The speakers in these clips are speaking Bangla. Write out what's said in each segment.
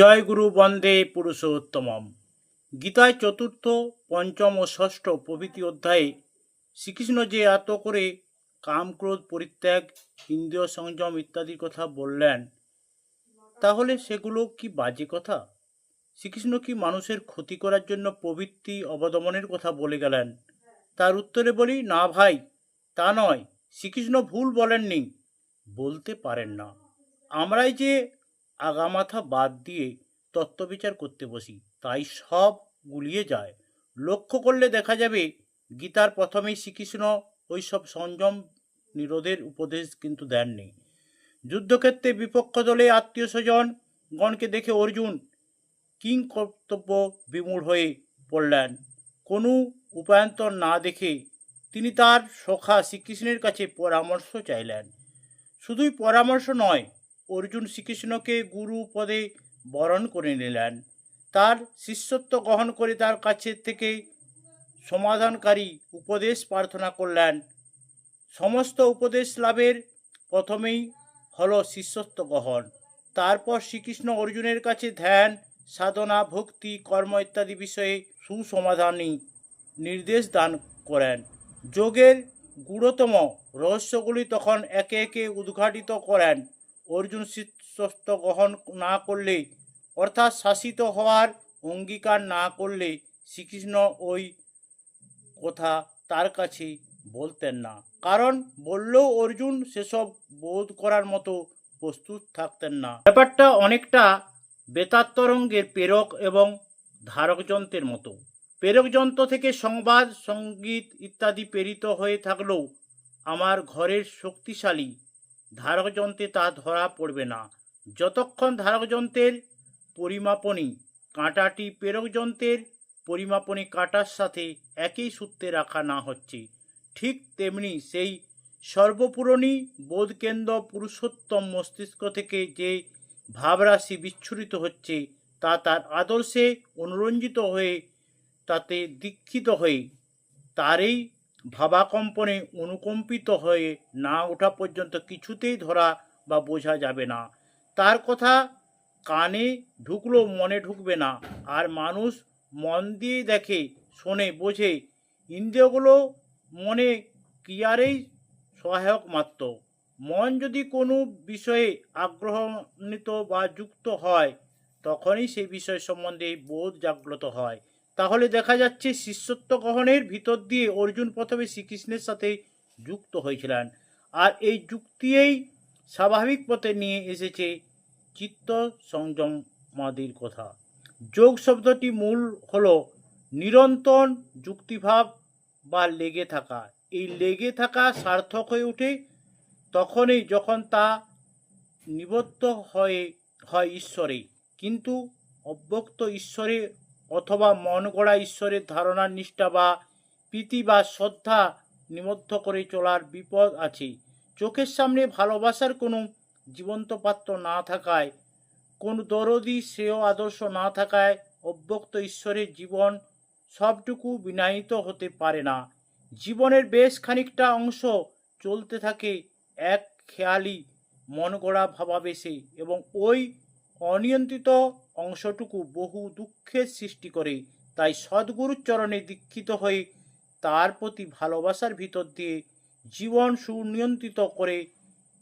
জয় গুরু বন্দে পুরুষোত্তমম। গীতায় চতুর্থ, পঞ্চম ও ষষ্ঠ প্রভৃতি অধ্যায়ে শ্রীকৃষ্ণ যে এত করে কামক্রোধ, পরিত্যাগ, ইন্দ্রিয় সংযম ইত্যাদির কথা বললেন, তাহলে সেগুলো কি বাজে কথা? শ্রীকৃষ্ণ কি মানুষের ক্ষতি করার জন্য প্রবৃত্তি অবদমনের কথা বলে গেলেন? তার উত্তরে বলি, না ভাই, তা নয়। শ্রীকৃষ্ণ ভুল বলেননি। বলতে পারেন না। আমরাই যে আগামাথা বাদ দিয়ে তত্ত্ববিচার করতে বসি। তাই সব গুলিয়ে যায়। লক্ষ্য করলে দেখা যাবে, গীতার প্রথমেই শ্রীকৃষ্ণ ওই সব সংযম নিরোধের উপদেশ কিন্তু দেননি। যুদ্ধক্ষেত্রে বিপক্ষ দলে আত্মীয় স্বজন গণকে দেখে অর্জুন কিং কর্তব্য বিমূঢ় হয়ে পড়লেন। কোনো উপায়ন্তর না দেখে তিনি তার সখা শ্রীকৃষ্ণের কাছে পরামর্শ চাইলেন। শুধুই পরামর্শ নয় অর্জুন শ্রীকৃষ্ণকে গুরু পদে বরণ করে নিলেন। তার শিষ্যত্ব গ্রহণ করে তার কাছে থেকে সমাধানকারী উপদেশ প্রার্থনা করলেন। সমস্ত উপদেশ লাভের প্রথমেই হলো শিষ্যত্ব গ্রহণ। তারপর শ্রীকৃষ্ণ অর্জুনের কাছে ধ্যান, সাধনা, ভক্তি, কর্ম ইত্যাদি বিষয়ে সুসমাধানী নির্দেশ দান করেন। যোগের গূঢ়তম রহস্যগুলি তখন একে একে উদ্ঘাটিত করেন। অর্জুন শিষ্যত্ব গ্রহণ না করলে, অর্থাৎ শাসিত হওয়ার অঙ্গীকার না করলে শ্রীকৃষ্ণ ওই কথা তার কাছে বলতেন না। কারণ বললেও অর্জুন সেসব বোধ করার মতো প্রস্তুত থাকতেন না। ব্যাপারটা অনেকটা বেতাত্তরঙ্গের প্রেরক এবং ধারক যন্ত্রের মতো। প্রেরক যন্ত্র থেকে সংবাদ, সংগীত ইত্যাদি প্রেরিত হয়ে থাকলেও আমার ঘরের শক্তিশালী ধারক যন্ত্রে তা ধরা পড়বে না। যতক্ষণ ধারক যন্ত্রের পরিমাপনী কাঁটাটি প্রেরক যন্ত্রের পরিমাপনী কাঁটার সাথে একই সূত্রে রাখা না হচ্ছে, ঠিক তেমনি সেই সর্বপূরণী বোধকেন্দ্র পুরুষোত্তম মস্তিষ্ক থেকে যে ভাবরাশি বিচ্ছুরিত হচ্ছে, তা তার আদর্শে অনুরঞ্জিত হয়ে, তাতে দীক্ষিত হয়ে, তারই ভাবাকম্পনে অনুকম্পিত হয়ে না ওঠা পর্যন্ত কিছুতেই ধরা বা বোঝা যাবে না। তার কথা কানে ঢুকলেও মনে ঢুকবে না। আর মানুষ মন দিয়ে দেখে, শোনে, বোঝে, ইন্দ্রিয়গুলো মনে ক্রিয়ারেই সহায়ক মাত্র। মন যদি কোনো বিষয়ে আগ্রহান্বিত বা যুক্ত হয়, তখনই সেই বিষয় সম্বন্ধে বোধ জাগ্রত হয়। তাহলে দেখা যাচ্ছে শিষ্যত্ব গ্রহণের ভিতর দিয়ে অর্জুন প্রথমে শ্রীকৃষ্ণের সাথে যুক্ত হয়েছিলেন। আর এই যুক্তিয়েই স্বাভাবিক পথে নিয়ে এসেছে চিত্ত সংযমাদির কথা। যোগ শব্দটি মূল হল নিরন্তর যুক্তিভাব বা লেগে থাকা। এই লেগে থাকা সার্থক হয়ে ওঠে তখনই যখন তা নিবদ্ধ হয়ে হয় ঈশ্বরে। কিন্তু অব্যক্ত ঈশ্বরে অথবা মন গড়া ঈশ্বরের ধারণার নিষ্ঠা বা প্রীতি বা শ্রদ্ধা নিবদ্ধ করে চলার বিপদ আছে। চোখের সামনে ভালোবাসার কোনো জীবন্ত পাত্র না থাকায়, কোন দরদি শ্রেয় আদর্শ না থাকায় অব্যক্ত ঈশ্বরের জীবন সবটুকু বিনায়িত হতে পারে না। জীবনের বেশ খানিকটা অংশ চলতে থাকে এক খেয়ালি মন গড়া ভাবাবেশে এবং ওই অনিয়ন্ত্রিত অংশটুকু বহু দুঃখের সৃষ্টি করে, তাই সদ্গুরুর চরণে দীক্ষিত হয়ে তার প্রতি ভালোবাসার ভিতর দিয়ে জীবন সুনিয়ন্ত্রিত করে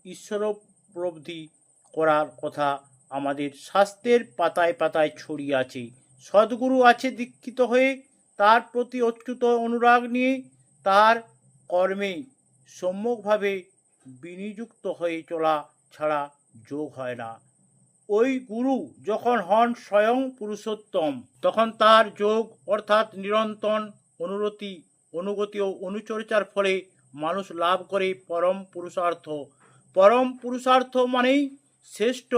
ঈশ্বরোপলব্ধি করার কথা আমাদের শাস্ত্রের পাতায় পাতায় ছড়িয়ে আছে। সদ্গুরু আছে দীক্ষিত হয়ে তার প্রতি অচ্যুত অনুরাগ নিয়ে তার কর্মে সম্যকভাবে বিনিযুক্ত হয়ে চলা ছাড়া যোগ হয় না। ওই গুরু যখন হন স্বয়ং পুরুষোত্তম, তখন তার যোগ অর্থাৎ নিরন্তর অনুরতি, অনুগতি ও অনুচর্চার ফলে মানুষ লাভ করে পরম পুরুষার্থ। পরম পুরুষার্থ মানেই শ্রেষ্ঠ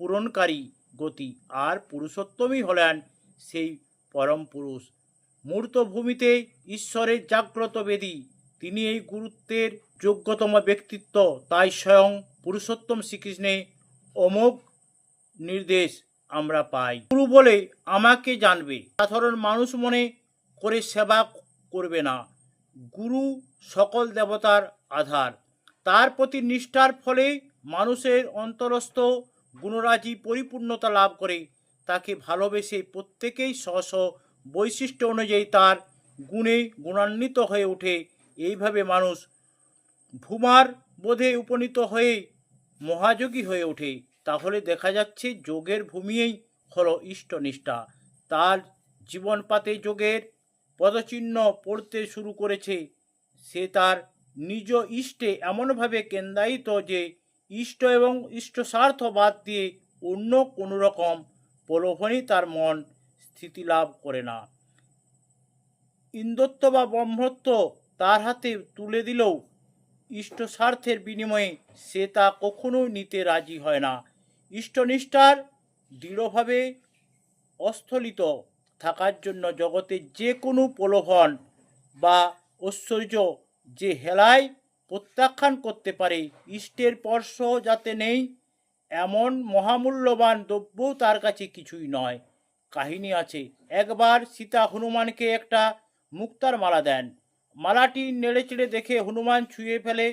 পূরণকারী গতি, আর পুরুষোত্তমই হলেন সেই পরম পুরুষ। মূর্তভূমিতে ঈশ্বরের জাগ্রত বেদী, তিনি এই গুরুত্বের যোগ্যতম ব্যক্তিত্ব, তাই স্বয়ং পুরুষোত্তম শ্রীকৃষ্ণে অমোঘ নির্দেশ আমরা পাই। গুরু বলে আমাকে জানবে। সাধারণ মানুষ মনে করে সেবা করবে না। গুরু সকল দেবতার আধার। তার প্রতি নিষ্ঠার ফলে মানুষের অন্তরস্থ গুণরাজি পরিপূর্ণতা লাভ করে। তাকে ভালোবেসে প্রত্যেকেই স্ব বৈশিষ্ট্য অনুযায়ী তার গুণে গুণান্বিত হয়ে ওঠে। এইভাবে মানুষ ভূমার বোধে উপনীত হয়ে মহাযোগী হয়ে ওঠে। তাহলে দেখা যাচ্ছে যোগের ভূমিয়েই হলো ইষ্টনিষ্ঠা। তার জীবনপাতে যোগের পদচিহ্ন পড়তে শুরু করেছে। সে তার নিজ ইষ্টে এমনভাবে কেন্দ্রায়িত যে ইষ্ট এবং ইষ্ট স্বার্থ বাদ দিয়ে অন্য কোনো রকম প্রলোভনই তার মন স্থিতি লাভ করে না। ইন্দত্ব বা ব্রহ্মত্ব তার হাতে তুলে দিলেও ইষ্ট স্বার্থের বিনিময়ে সে তা কখনোই নিতে রাজি হয় না। ইষ্টনিষ্ঠার দৃঢ়ভাবে অস্থলিত থাকার জন্য জগতে যে কোনো প্রলোভন বা ঐশ্বর্য যে হেলায় প্রত্যাখ্যান করতে পারে, ইষ্টের স্পর্শ যাতে নেই, এমন মহামূল্যবান দ্রব্যও তার কাছে কিছুই নয়। কাহিনী আছে, একবার সীতা হনুমানকে একটা মুক্তার মালা দেন। মালাটি নেড়ে চেড়ে দেখে হনুমান ছুঁয়ে ফেলে,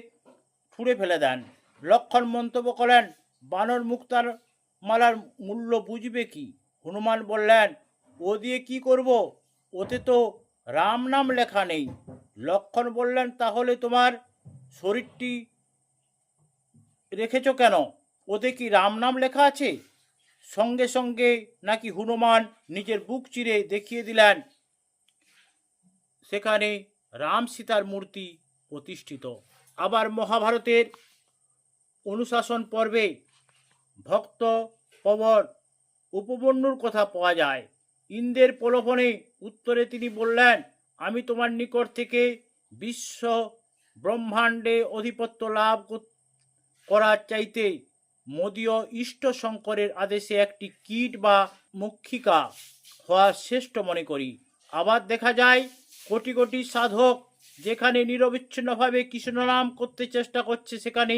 ছুঁড়ে ফেলে দেন। লক্ষণ মন্তব্য করেন বানর মুক্তার মালার মূল্য বুঝবে কি? হনুমান বললেন, ও দিয়ে কি করব? ওতে তো রাম নাম লেখা নেই। লক্ষণ বললেন, তাহলে তোমার শরীরটি রেখেছ কেন? ওতে কি রাম নাম লেখা আছে? সঙ্গে সঙ্গে নাকি হনুমান নিজের বুক চিরে দেখিয়ে দিলেন, সেখানে রাম সীতার মূর্তি প্রতিষ্ঠিত। আবার মহাভারতের অনুশাসন পর্বে ভক্ত, পবন, উপবন্যুর কথা পাওয়া যায়। ইন্দ্রের প্রলোভনে উত্তরে তিনি বললেন, আমি তোমার নিকট থেকে বিশ্ব ব্রহ্মাণ্ডে অধিপত্য লাভ করার চাইতে মদীয় ইষ্ট শঙ্করের আদেশে একটি কীট বা মক্ষিকা হওয়া শ্রেষ্ঠ মনে করি। আবার দেখা যায়, কোটি কোটি সাধক যেখানে নিরবিচ্ছিন্নভাবে কৃষ্ণ নাম করতে চেষ্টা করছে, সেখানে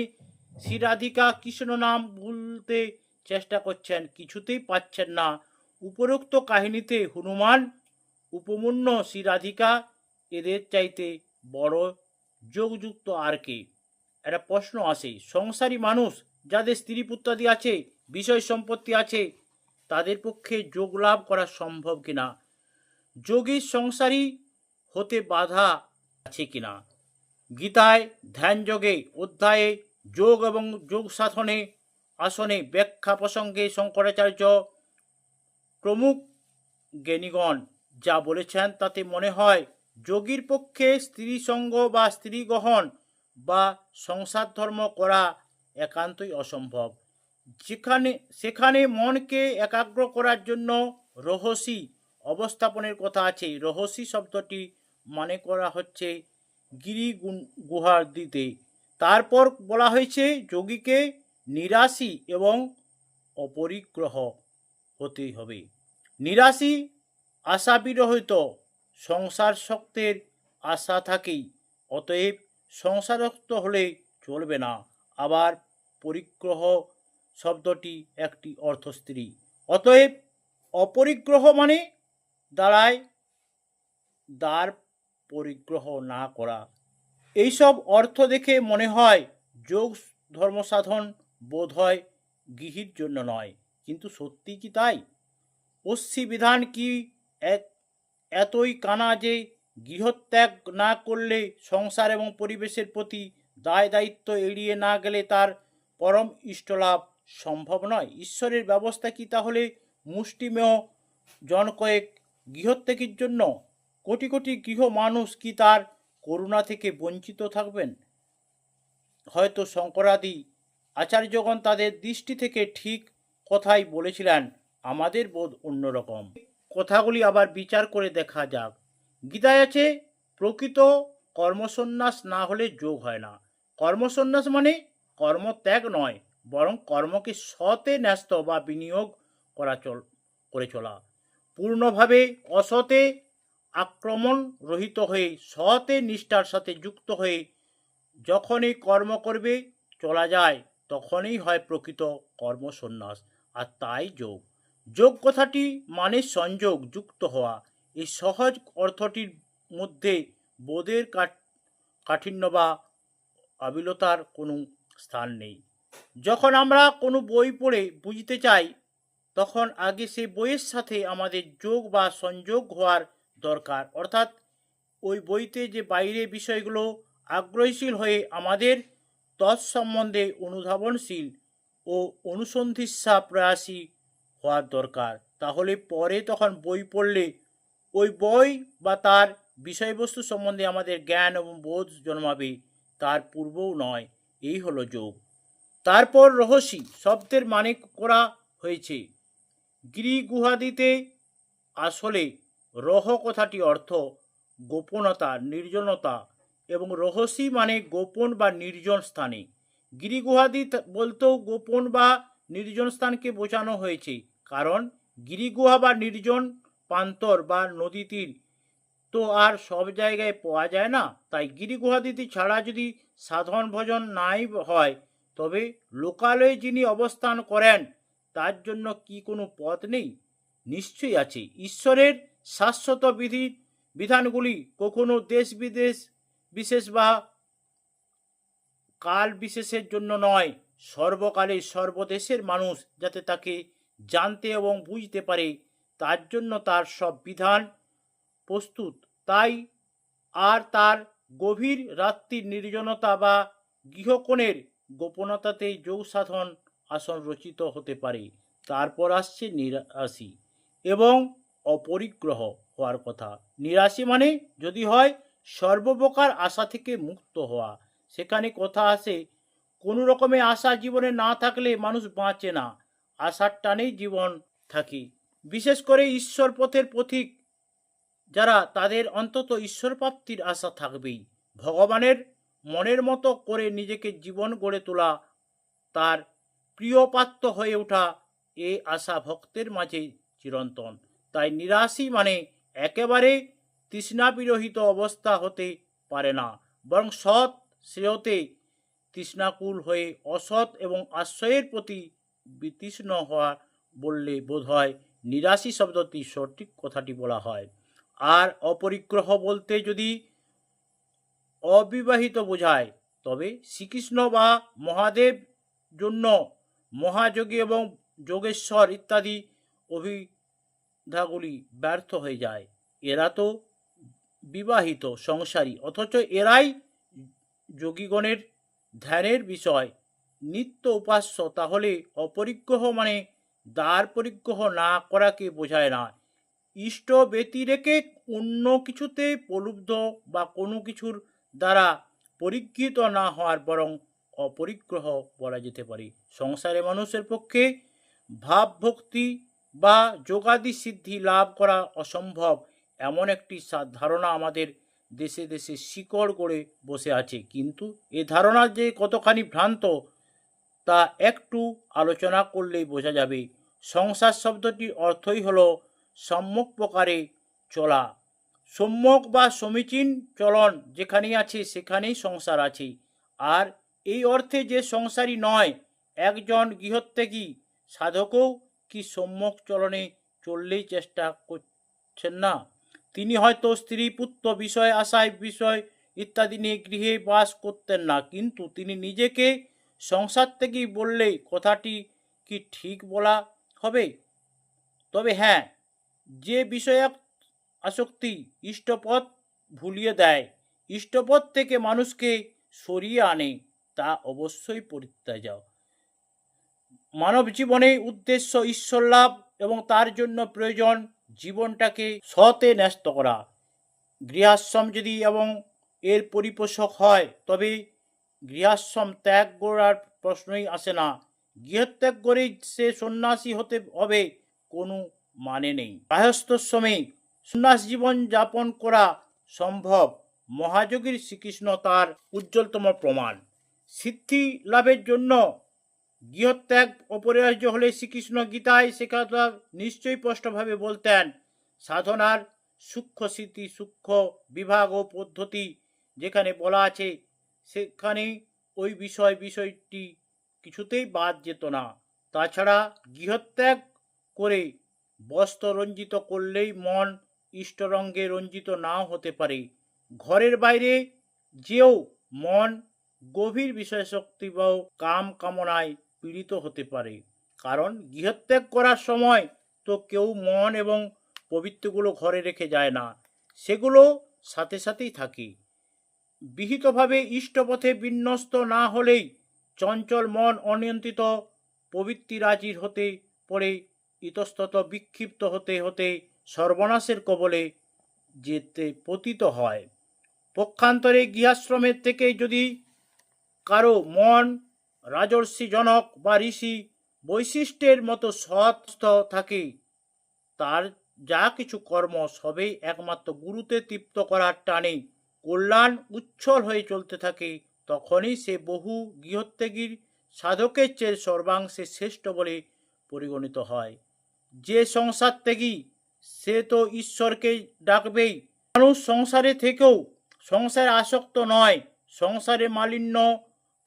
শ্রীরাধিকা কৃষ্ণ নাম ভুলতে চেষ্টা করছেন, কিছুতেই পাচ্ছেন না। উপরোক্ত কাহিনীতে হনুমান, উপমন্য শ্রীরাধিকা এদের চাইতে বড় যোগযুক্ত আর কে? একটা প্রশ্ন আসে, সংসারী মানুষ যাদের স্ত্রী পুত্রাদি আছে, বিষয় সম্পত্তি আছে, তাদের পক্ষে যোগ লাভ করা সম্ভব কিনা? যোগীর সংসারী হতে বাধা আছে কিনা? গীতায় ধ্যান যোগে অধ্যায়ে যোগ এবং যোগ সাধনে আসনে ব্যাখ্যা প্রসঙ্গে শঙ্করাচার্য প্রমুখ জ্ঞানীগণ যা বলেছেন, তাতে মনে হয় যোগীর পক্ষে স্ত্রী সঙ্গ বা স্ত্রী গ্রহণ বা সংসার ধর্ম করা একান্তই অসম্ভব। যেখানে, সেখানে মনকে একাগ্র করার জন্য রহস্যি অবস্থাপনের কথা আছে। রহস্যি শব্দটি মানে করা হচ্ছে গিরি গুহার দিতে। তারপর বলা হয়েছে, যোগীকে নিরাশি এবং অপরিগ্রহ হতে হবে। নিরাশি আশা বিরহিত সংসার শক্তের আশা থাকেই, অতএব সংসারক্ত হলে চলবে না। আবার পরিগ্রহ শব্দটি একটি অর্থস্ত্রী। অতএব অপরিগ্রহ মানে দাঁড়ায়, দ্বার পরিগ্রহ না করা। এইসব অর্থ দেখে মনে হয় যোগ ধর্ম সাধন বোধ হয় গৃহীর জন্য নয়। কিন্তু সত্যি কি তাই? অস্বী বিধান কি এক এতই কানা যে গৃহত্যাগ না করলে সংসার এবং পরিবেশের প্রতি দায় দায়িত্ব এড়িয়ে না গেলে তার পরম ইষ্টলাভ সম্ভব নয়? ঈশ্বরের ব্যবস্থা কি তাহলে মুষ্টিমেয় জন কয়েক গৃহত্যাগীর জন্য? কোটি কোটি গৃহ মানুষ কি তার করুণা থেকে বঞ্চিত থাকবেন। হয়তো শঙ্করাদি আচার্যগণ তাদের দৃষ্টি থেকে ঠিক কথাই বলেছিলেন, আমাদের বোধ অন্যরকম। কথাগুলি আবার বিচার করে দেখা যাক। গীতায় আছে, প্রকৃত কর্মসন্ন্যাস না হলে যোগ হয় না। কর্মসন্ন্যাস মানে কর্মত্যাগ নয়, বরং কর্মকে সতে ন্যস্ত বা বিনিয়োগ করা চল, করে চলা। পূর্ণভাবে অসতে আক্রমণ রহিত হয়ে সতে নিষ্ঠার সাথে যুক্ত হয়ে যখনই কর্ম করবে, চলা যায়, তখনই হয় প্রকৃত কর্মসন্ন্যাস। আর তাই যোগ। যোগ কথাটি মানে সংযোগ, যুক্ত হওয়া। এই সহজ অর্থটির মধ্যে বোধের কাঠ- কাঠিন্য বা আবিলতার কোনো স্থান নেই। যখন আমরা কোনো বই পড়ে বুঝতে চাই, তখন আগে সেই বইয়ের সাথে আমাদের যোগ বা সংযোগ হওয়ার দরকার। অর্থাৎ ওই বইতে যে বাইরে বিষয়গুলো আগ্রহীশীল হয়ে আমাদের তৎসম্বন্ধে অনুধাবনশীল ও অনুসন্ধিৎসা প্রয়াসী হওয়ার দরকার। তাহলে পরে তখন বই পড়লে ওই বই বা তার বিষয়বস্তু সম্বন্ধে আমাদের জ্ঞান এবং বোধ জন্মাবে, তার পূর্বও নয়। এই হলো যোগ। তারপর রহস্যি, শব্দের মানে করা হয়েছে। গিরি গুহাদিতে আসলে রহ কথাটি অর্থ গোপনতা, নির্জনতা এবং রহস্যি মানে গোপন বা নির্জন স্থানে। গিরিগুহাদি বলতেও গোপন বা নির্জন স্থানকে বোঝানো হয়েছে, কারণ গিরিগুহা বা নির্জন প্রান্তর বা নদী তীর তো আর সব জায়গায় পাওয়া যায় না। তাই গিরিগুহাদিতে ছাড়া যদি সাধন ভজন নাই হয়, তবে লোকালয়ে যিনি অবস্থান করেন, তার জন্য কি কোনো পথ নেই? নিশ্চয়ই আছে। ঈশ্বরের শাশ্বত বিধি বিধানগুলি কখনো দেশ বিদেশ বিশেষ বা কাল বিশেষের জন্য নয়। সর্বকালে সর্বদেশের মানুষ যাতে তাকে জানতে এবং বুঝতে পারে, তার জন্য তার সব বিধান প্রস্তুত। তাই আর তার গভীর রাত্রির নির্জনতা বা গৃহকোণের গোপনতাতেই যোগ সাধন আসন রচিত হতে পারে। তারপর আসছে নিরাশি এবং অপরিগ্রহ হওয়ার কথা। নিরাশি মানে যদি হয়, সর্বপ্রকার আশা থেকে মুক্ত হওয়া। সেখানে কথা আসে, কোনো রকমের আশা জীবনে না থাকলে মানুষ বাঁচে না। আশার টানেই জীবন থাকে। বিশেষ করে ঈশ্বর পথের পথিক, যারা তাদের অন্তত ঈশ্বর প্রাপ্তির আশা থাকবেই। ভগবানের মনের মতো করে নিজেকে জীবন গড়ে তোলা, তার প্রিয় পাত্র হয়ে ওঠা, এ আশা ভক্তের মাঝে চিরন্তন। তাই নিরাশি মানে একেবারে তৃষ্ণা বিরহিত অবস্থা হতে পারে না। বরং সৎ শ্রেয়তে তৃষ্ণাকুল হয়ে অসৎ এবং আশ্রয়ের প্রতি বিতৃষ্ণ হওয়া বললে বোধ হয় নিরাশি শব্দটি সঠিক কথাটি বলা হয়। আর অপরিগ্রহ বলতে যদি অবিবাহিত বোঝায়, তবে শ্রীকৃষ্ণ বা মহাদেব জন্য মহাযোগী এবং যোগেশ্বর ইত্যাদি অভিধাগুলি ব্যর্থ হয়ে যায়। এরা তো বিবাহিত, সংসারী, অথচ এরাই যোগীগণের ধ্যানের বিষয়। নিত্য উপাস্য, তাহলে অপরিগ্রহ মানে দ্বার পরিগ্রহ না করাকে বোঝায় না। ইষ্ট ব্যতিরেকে অন্য কিছুতে প্রলুব্ধ বা কোনো কিছুর দ্বারা পরিগৃহীত না হওয়ার বরং অপরিগ্রহ বলা যেতে পারে। সংসারে মানুষের পক্ষে ভাবভক্তি বা যোগাদি সিদ্ধি লাভ করা অসম্ভব এমন একটি ধারণা আমাদের দেশে দেশে শিকড় করে বসে আছে। কিন্তু এ ধারণা যে কতখানি ভ্রান্ত, তা একটু আলোচনা করলেই বোঝা যাবে। সংসার শব্দটির অর্থই হলো সম্যক প্রকারে চলা। সম্যক বা সমীচীন চলন যেখানেই আছে, সেখানেই সংসার আছে। আর এই অর্থে যে সংসারী নয়, একজন গৃহত্যাগী সাধকও কি সম্যক চলনে চললেই চেষ্টা করছেন না। তিনি হয়তো স্ত্রী পুত্র বিষয় আশায় বিষয় ইত্যাদি নিয়ে গৃহে বাস করতেন না, কিন্তু তিনি নিজেকে সংসার থেকেই বললে কথাটি কি ঠিক বলা হবে? তবে হ্যাঁ যে বিষয়ক আসক্তি ইষ্টপথ ভুলিয়ে দেয়, ইষ্টপথ থেকে মানুষকে সরিয়ে আনে, তা অবশ্যই পরিত্যাগ মানব জীবনে উদ্দেশ্য ঈশ্বর লাভ এবং তার জন্য প্রয়োজন জীবনটাকে সতে ন্যস্ত করা। গৃহাশ্রম যদি এবং এর পরিপোষক হয়, তবে গৃহাশ্রম ত্যাগ করার প্রশ্নই আসে না। গৃহত্যাগ করেই সে সন্ন্যাসী হতে হবে কোনো মানে নেই। গৃহস্থশ্রমে সন্ন্যাস জীবন যাপন করা সম্ভব। মহাযোগীর শ্রীকৃষ্ণ তার উজ্জ্বলতম প্রমাণ। সিদ্ধি লাভের জন্য গৃহত্যাগ অপরিহার্য হলে শ্রীকৃষ্ণ গীতায় সে নিশ্চয়ই স্পষ্টভাবে বলতেন, সাধনার সূক্ষ্ম স্মৃতি, সূক্ষ্ম বিভাগ ও পদ্ধতি যেখানে বলা আছে, সেখানে ওই বিষয়, বিষয়টি কিছুতেই বাদ যেত না। তাছাড়া গৃহত্যাগ করে বস্ত্র রঞ্জিত করলেই মন ইষ্টরঙ্গে রঞ্জিত নাও হতে পারে। ঘরের বাইরে যেও মন গভীর বিষয়শক্তি বা কাম কামনায় পীড়িত হতে পারে। কারণ গৃহত্যাগ করার সময় তো কেউ মন এবং পবিত্রগুলো ঘরে রেখে যায় না। সেগুলো সাথে সাথেই থাকে। বিহিতভাবে ইষ্টপথে বিন্যস্ত না হলেই চঞ্চল মন অনিয়ন্ত্রিত প্রবৃত্তি রাজির হতে পড়ে, ইতস্তত বিক্ষিপ্ত হতে হতে সর্বনাশের কবলে যেতে পতিত হয়। পক্ষান্তরে গৃহাশ্রমের থেকে যদি কারও মন রাজর্ষিজনক বা ঋষি বৈশিষ্ট্যের মতো সৎ থাকে। তার যা কিছু কর্ম সবেই একমাত্র গুরুতে তৃপ্ত করার টানে। কল্যাণ উচ্ছল হয়ে চলতে থাকে, তখনই সে বহু গৃহত্যাগীর সাধকের চেয়ে সর্বাংশে শ্রেষ্ঠ বলে পরিগণিত হয়। যে সংসার ত্যাগী, সে তো ঈশ্বরকে ডাকবেই। মানুষ সংসারে থেকেও সংসারে আসক্ত নয়, সংসারে মালিন্য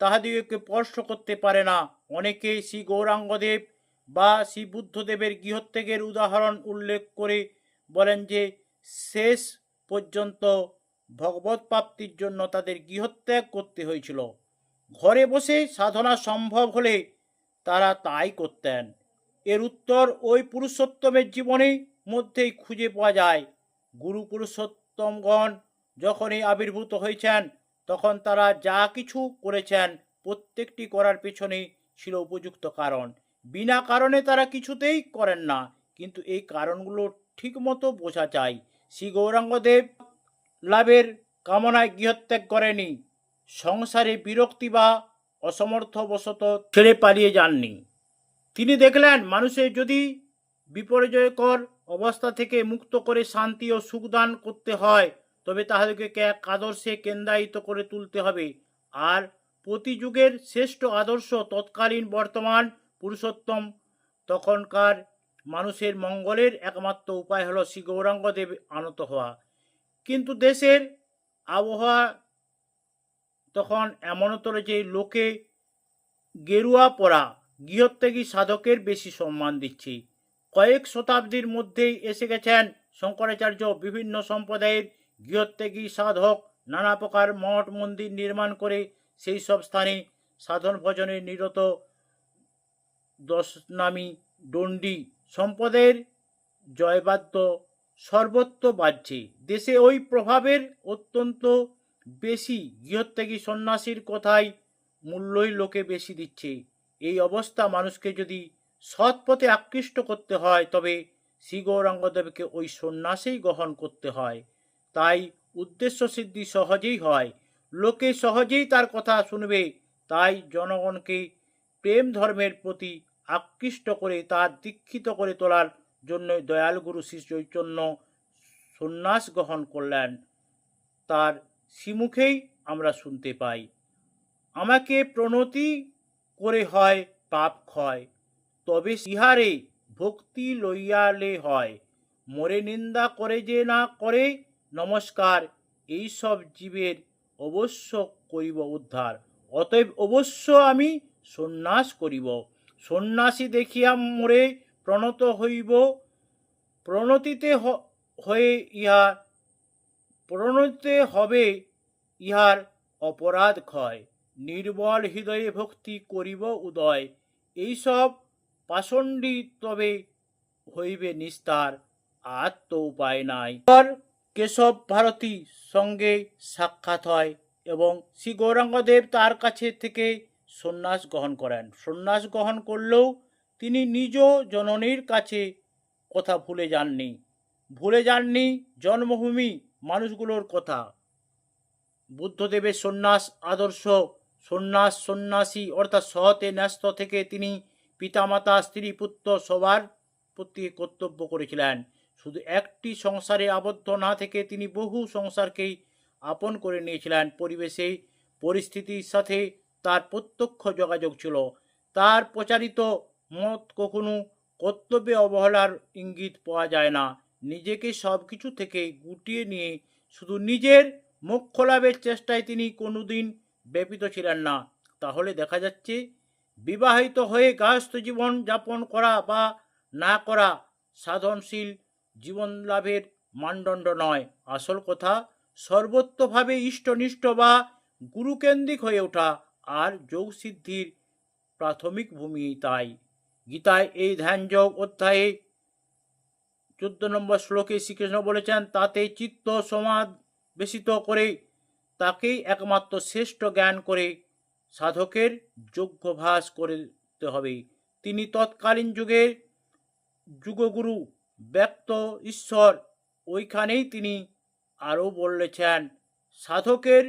তাহাদিগকে স্পর্শ করতে পারে না। অনেকে শ্রী গৌরাঙ্গদেব বা শ্রী বুদ্ধদেবের গৃহত্যাগের উদাহরণ উল্লেখ করে বলেন যে, শেষ পর্যন্ত ভগবত প্রাপ্তির জন্য তাদের গৃহত্যাগ করতে হয়েছিল। ঘরে বসে সাধনা সম্ভব হলে তারা তাই করতেন। এর উত্তর ওই পুরুষোত্তমের জীবনের মধ্যেই খুঁজে পাওয়া যায়। গুরু পুরুষোত্তমগণ যখনই আবির্ভূত হয়েছেন তখন তারা যা কিছু করেছেন, প্রত্যেকটি করার পেছনে ছিল উপযুক্ত কারণ। বিনা কারণে তারা কিছুতেই করেন না, কিন্তু এই কারণগুলো ঠিকমতো বোঝা চাই শ্রী গৌরাঙ্গদেব লাভের কামনায় গৃহত্যাগ করেনি সংসারে বিরক্তি বা অসমর্থবশত ছেড়ে পালিয়ে যাননি। তিনি দেখলেন, মানুষের যদি বিপর্যয়কর অবস্থা থেকে মুক্ত করে শান্তি ও সুখদান করতে হয় তবে তাদেরকে এক আদর্শে কেন্দ্রায়িত করে তুলতে হবে। আর প্রতি যুগের শ্রেষ্ঠ আদর্শ তৎকালীন বর্তমান পুরুষোত্তম, তখনকার মানুষের মঙ্গলের একমাত্র উপায় হলো শ্রী গৌরাঙ্গদেব আনত হওয়া। কিন্তু দেশের আবহাওয়া তখন এমনতর যে লোকে গেরুয়া পরা, গৃহত্যাগী সাধকের বেশি সম্মান দিচ্ছে। কয়েক শতাব্দীর মধ্যেই এসে গেছেন শঙ্করাচার্য বিভিন্ন সম্প্রদায়ের গৃহত্যাগী সাধক নানা প্রকার মঠ মন্দির নির্মাণ করে সেই সব স্থানে সাধন ভজনে নিরত দশনামী দণ্ডী সম্পদের জয়বাদ্য সর্বত্র বাজছে। দেশে ওই প্রভাবের অত্যন্ত বেশি গৃহত্যাগী সন্ন্যাসীর কথাই মূল্যই লোকে বেশি দিচ্ছে। এই অবস্থা মানুষকে যদি সৎ পথে আকৃষ্ট করতে হয়, তবে শ্রী গৌরাঙ্গদেবকে ওই সন্ন্যাসেই গ্রহণ করতে হয়। তাই উদ্দেশ্য সিদ্ধি সহজেই হয়। লোকে সহজেই তার কথা শুনবে। তাই জনগণকে প্রেম ধর্মের প্রতি আকৃষ্ট করে তার দীক্ষিত করে তোলার জন্য দয়াল গুরু শ্রী চৈতন্য সন্ন্যাস গ্রহণ করলেন। তার শ্রীমুখেই আমরা শুনতে পাই। আমাকে প্রণতি করে হয় পাপ ক্ষয়, তবে ইহারে ভক্তি লইয়ালে হয়। মোরে নিন্দা করে যে না করে নমস্কার এই সব জীবের অবশ্য করিব উদ্ধার, অতএব অবশ্য আমি সন্ন্যাস করিব। সন্ন্যাসী দেখিয়া মোরে প্রণত হইব, প্রণতিতে হয়ে ইহা প্রণতে হবে ইহার অপরাধ ক্ষয়। নির্বল হৃদয়ে ভক্তি করিব উদয়। এইসব পাষণ্ডী তবে হইবে নিস্তার, আর তো উপায় নাই। কেশব ভারতী সঙ্গে সাক্ষাৎ হয় এবং শ্রী গৌরাঙ্গদেব তার কাছে থেকে সন্ন্যাস গ্রহণ করেন। সন্ন্যাস গ্রহণ করলেও তিনি নিজ জননীর কাছে কথা ভুলে যাননি। ভুলে যাননি জন্মভূমি মানুষগুলোর কথা। বুদ্ধদেবের সন্ন্যাস, আদর্শ সন্ন্যাস, সন্ন্যাসী অর্থাৎ সহতে ন্যস্ত থেকে তিনি পিতামাতা, স্ত্রী, পুত্র সবার প্রতি কর্তব্য করেছিলেন। শুধু একটি সংসারে আবদ্ধ না থেকে তিনি বহু সংসারকেই আপন করে নিয়েছিলেন। পরিবেশে পরিস্থিতির সাথে তার প্রত্যক্ষ যোগাযোগ ছিল। তার প্রচারিত মত কখনো কর্তব্যে অবহেলার ইঙ্গিত পাওয়া যায় না। নিজেকে সব কিছু থেকে গুটিয়ে নিয়ে শুধু নিজের মোক্ষ লাভের চেষ্টায় তিনি কোনোদিন ব্যাপিত ছিলেন না। তাহলে দেখা যাচ্ছে, বিবাহিত হয়ে গায়স্থ জীবন যাপন করা বা না করা সাধনশীল জীবন লাভের মানদণ্ড নয়। আসল কথা সর্বত্রভাবে ইষ্টনিষ্ঠ বা গুরুকেন্দ্রিক হয়ে ওঠা আর যোগসিদ্ধির প্রাথমিক ভূমি তাই। গীতায় এই ধ্যানযোগ অধ্যায়ে চোদ্দ নম্বর শ্লোকে শ্রীকৃষ্ণ বলেছেন, তাতে চিত্ত সমাবেশিত করে, তাকেই একমাত্র শ্রেষ্ঠ জ্ঞান করে সাধকের যোগ্যভাস করতে হবে। তিনি তৎকালীন যুগের যুগগুরু ব্যক্ত ঈশ্বর। ওইখানেই তিনি আরও বলেছেন, সাধকের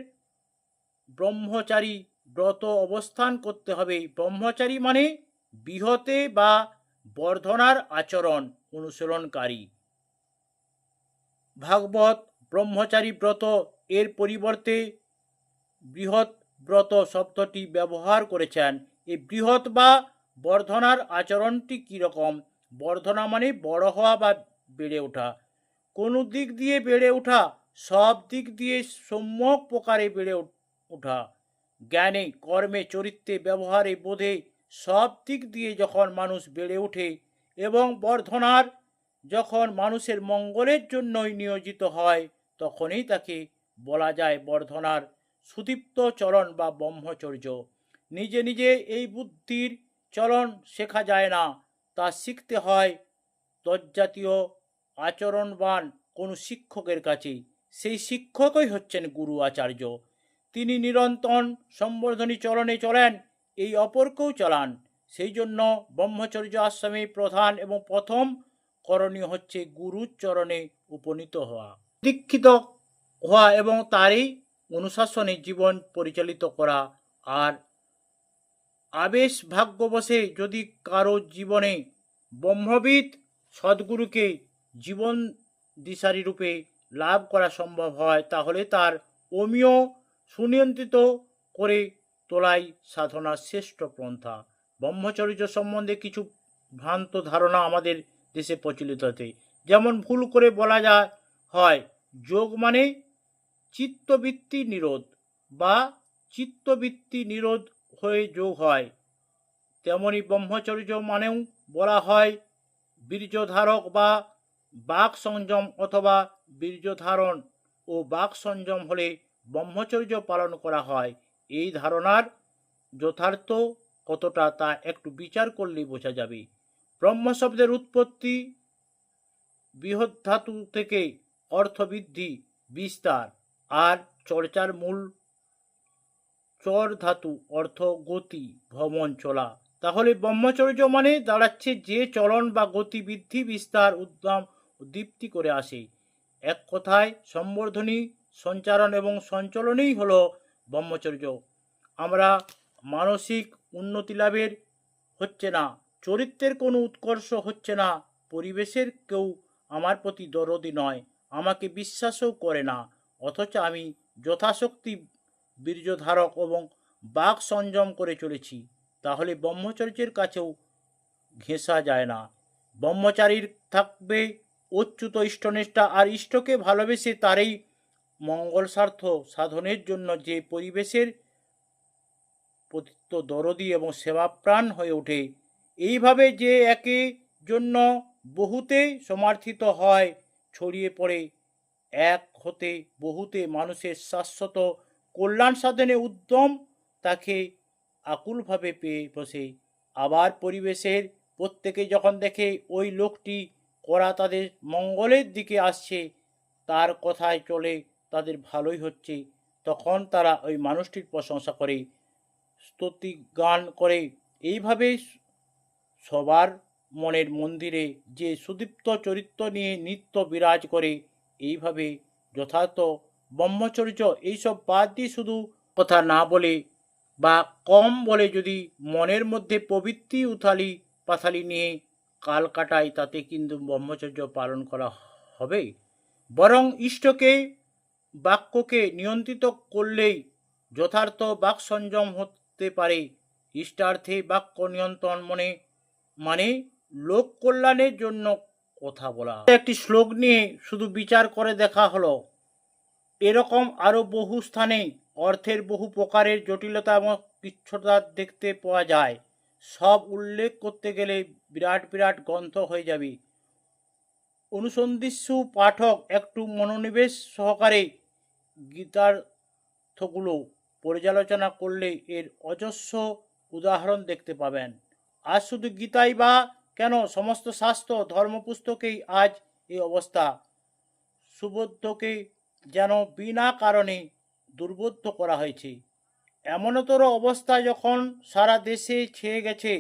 ব্রহ্মচারী ব্রত অবস্থান করতে হবে। ব্রহ্মচারী মানে বিহতে বা বর্ধনার আচরণ অনুসরণকারী ভাগবত, ব্রহ্মচারী ব্রত, এর পরিবর্তে বৃহৎ ব্রত শব্দটি ব্যবহার করেছেন। এই বৃহৎ বা বর্ধনার আচরণটি কীরকম বর্ধনা মানে বড় হওয়া বা বেড়ে ওঠা। কোনো দিক দিয়ে বেড়ে ওঠা, সব দিক দিয়ে সম্যক প্রকারে বেড়ে ওঠা। জ্ঞানে, কর্মে, চরিত্রে, ব্যবহারে, বোধে সব দিক দিয়ে যখন মানুষ বেড়ে ওঠে এবং বর্ধনার যখন মানুষের মঙ্গলের জন্যই নিয়োজিত হয়, তখনই তাকে বলা যায় বর্ধনার সুদীপ্ত চলন বা ব্রহ্মচর্য। নিজে নিজে এই বুদ্ধির চলন শেখা যায় না। তা শিখতে হয় তজ্জাতীয় আচরণবান কোনো শিক্ষকের কাছেই সেই শিক্ষকই হচ্ছেন গুরু আচার্য। তিনি নিরন্তর সম্বর্ধনী চলনে চলেন, এই অপরকেও চালান। সেই জন্য ব্রহ্মচর্য আশ্রমে প্রধান এবং প্রথম করণীয় হচ্ছে গুরুর চরণে উপনীত হওয়া। দীক্ষিত হওয়া এবং তারই অনুশাসনে জীবন পরিচালিত করা আর আবেশ ভাগ্যবশে যদি কারও জীবনে ব্রহ্মবিদ সদ্গুরুকে জীবন দিশারি রূপে লাভ করা সম্ভব হয়, তাহলে তার অমীয় সুনিয়ন্ত্রিত করে তোলাই সাধনার শ্রেষ্ঠ পন্থা। ব্রহ্মচর্য সম্বন্ধে কিছু ভ্রান্ত ধারণা আমাদের দেশে প্রচলিত আছে। যেমন ভুল করে বলা যায় হয়, যোগ মানে চিত্তবৃত্তি নিরোধ বা চিত্তবৃত্তি নিরোধ হয়ে যোগ হয়। তেমনি ব্রহ্মচর্য মানেও বলা হয় বীর্যধারক বা বাক সংযম অথবা বীর্যধারণ ও বাক সংযম হলে ব্রহ্মচর্য পালন করা হয়। এই ধারণার যথার্থ কতটা তা একটু বিচার করলেই বোঝা যাবে। ব্রহ্ম শব্দের উৎপত্তি বৃহৎ ধাতু থেকে অর্থবৃদ্ধি বিস্তার আর চর্চার মূল চর ধাতু, অর্থ গতি ভ্রমণ চলা। তাহলে ব্রহ্মচর্য মানে দাঁড়াচ্ছে যে চলন বা গতি বৃদ্ধি বিস্তার উদ্যম দীপ্তি করে আসে। এক কথায় সম্বর্ধনী, সঞ্চারণ এবং সঞ্চলনই হলো ব্রহ্মচর্য। আমরা মানসিক উন্নতি লাভের হচ্ছে না, চরিত্রের কোনো উৎকর্ষ হচ্ছে না, পরিবেশের কেউ আমার প্রতি দরদি নয়, আমাকে বিশ্বাসও করে না, অথচ আমি যথাশক্তি বীর্যধারক এবং বাক সংযম করে চলেছি, তাহলে ব্রহ্মচর্যের কাছেও ঘেঁষা যায় না। ব্রহ্মচারীর থাকবে অচ্যুত ইষ্টনিষ্ঠা, আর ইষ্টকে ভালোবেসে তারই মঙ্গল স্বার্থ সাধনের জন্য যে পরিবেশের প্রতিত্ব দরদি এবং সেবাপ্রাণ হয়ে ওঠে, এইভাবে যে একে জন্য বহুতে সমার্থিত হয়, ছড়িয়ে পড়ে। এক হতে বহুতে মানুষের শাশ্বত কল্যাণ সাধনে উদ্যম তাকে আকুলভাবে পেয়ে বসে। আবার পরিবেশের প্রত্যেকে যখন দেখে ওই লোকটি করা তাদের মঙ্গলের দিকে আসছে, তার কথায় চলে তাদের ভালোই হচ্ছে, তখন তারা ওই মানুষটির প্রশংসা করে, স্তুতি গান করে। এইভাবে সবার মনের মন্দিরে যে সুদীপ্ত চরিত্র নিয়ে নিত্য বিরাজ করে, এইভাবে যথার্থ ব্রহ্মচর্য এইসব বাদ দিয়ে শুধু কথা না বলে বা কম বলে যদি মনের মধ্যে প্রবৃত্তি উথালি পাথালি নিয়ে কাল কাটায়, তাতে কিন্তু ব্রহ্মচর্য পালন করা হবে। বরং ইষ্টকে, বাক্যকে নিয়ন্ত্রিত করলেই যথার্থ বাক সংযম হতে পারে। ইষ্টার্থে বাক্য নিয়ন্ত্রণ মনে মানে লোক কল্যাণের জন্য কথা বলা। একটি শ্লোক নিয়ে শুধু বিচার করে দেখা হলো। এরকম আরও বহু স্থানে অর্থের বহু প্রকারের জটিলতা এবং পিচ্ছতা দেখতে পাওয়া যায়। সব উল্লেখ করতে গেলে বিরাট বিরাট গ্রন্থ হয়ে যাবে। অনুসন্ধিৎসু পাঠক একটু মনোনিবেশ সহকারে গীতার্থগুলো পর্যালোচনা করলে এর অজস্র উদাহরণ দেখতে পাবেন। আজ শুধু গীতাই বা কেন? সমস্ত শাস্ত্র, ধর্মপুস্তকেই আজ এই অবস্থা। সুবোধ্যকে যেন বিনা কারণে দুর্বোধ্য করা হয়েছে। এমনতর অবস্থা যখন সারা দেশে ছেয়ে গেছে,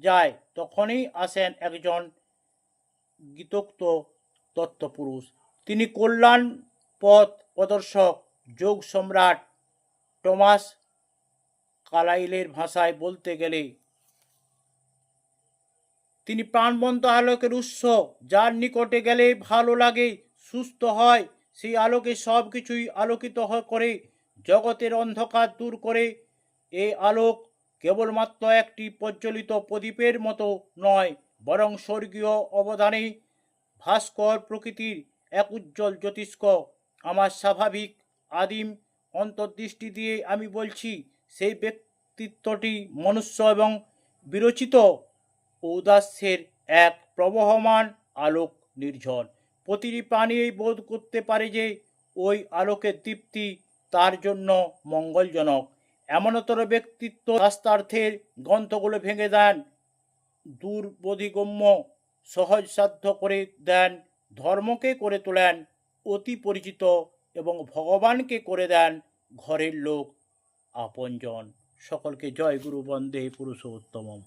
যায়, তখনই আসেন একজন গীতোক্ত তত্ত্বপুরুষ। তিনি কল্যাণ পথ প্রদর্শক, যোগ সম্রাট টমাস কালাইলের ভাষায় বলতে গেলে, তিনি প্রাণবন্ত আলোকের উৎস, যার নিকটে গেলে ভালো লাগে, সুস্থ হয় সেই আলোকে সব কিছুই আলোকিত করে, জগতের অন্ধকার দূর করে। এই আলোক কেবলমাত্র একটি প্রজ্বলিত প্রদীপের মতো নয়, বরং স্বর্গীয় অবদানে। ভাস্কর প্রকৃতির এক উজ্জ্বল জ্যোতিষ্ক, আমার স্বাভাবিক আদিম অন্তর্দৃষ্টি দিয়ে আমি বলছি, সেই ব্যক্তিত্বটি মনুষ্য এবং বিরচিত। ঔদাস্যের এক প্রবহমান আলোক নির্ঝর। প্রতিটি প্রাণী এই বোধ করতে পারে যে ওই আলোকের দীপ্তি তার জন্য মঙ্গলজনক। এমনতর ব্যক্তিত্ব শাস্ত্রার্থের গ্রন্থগুলো ভেঙে দেন, দুর্বোধিগম্য, সহজসাধ্য করে দেন, ধর্মকে করে তোলেন, অতি পরিচিত এবং ভগবানকে করে দেন ঘরের লোক আপনজন। সকলকে জয় গুরু বন্দে পুরুষোত্তম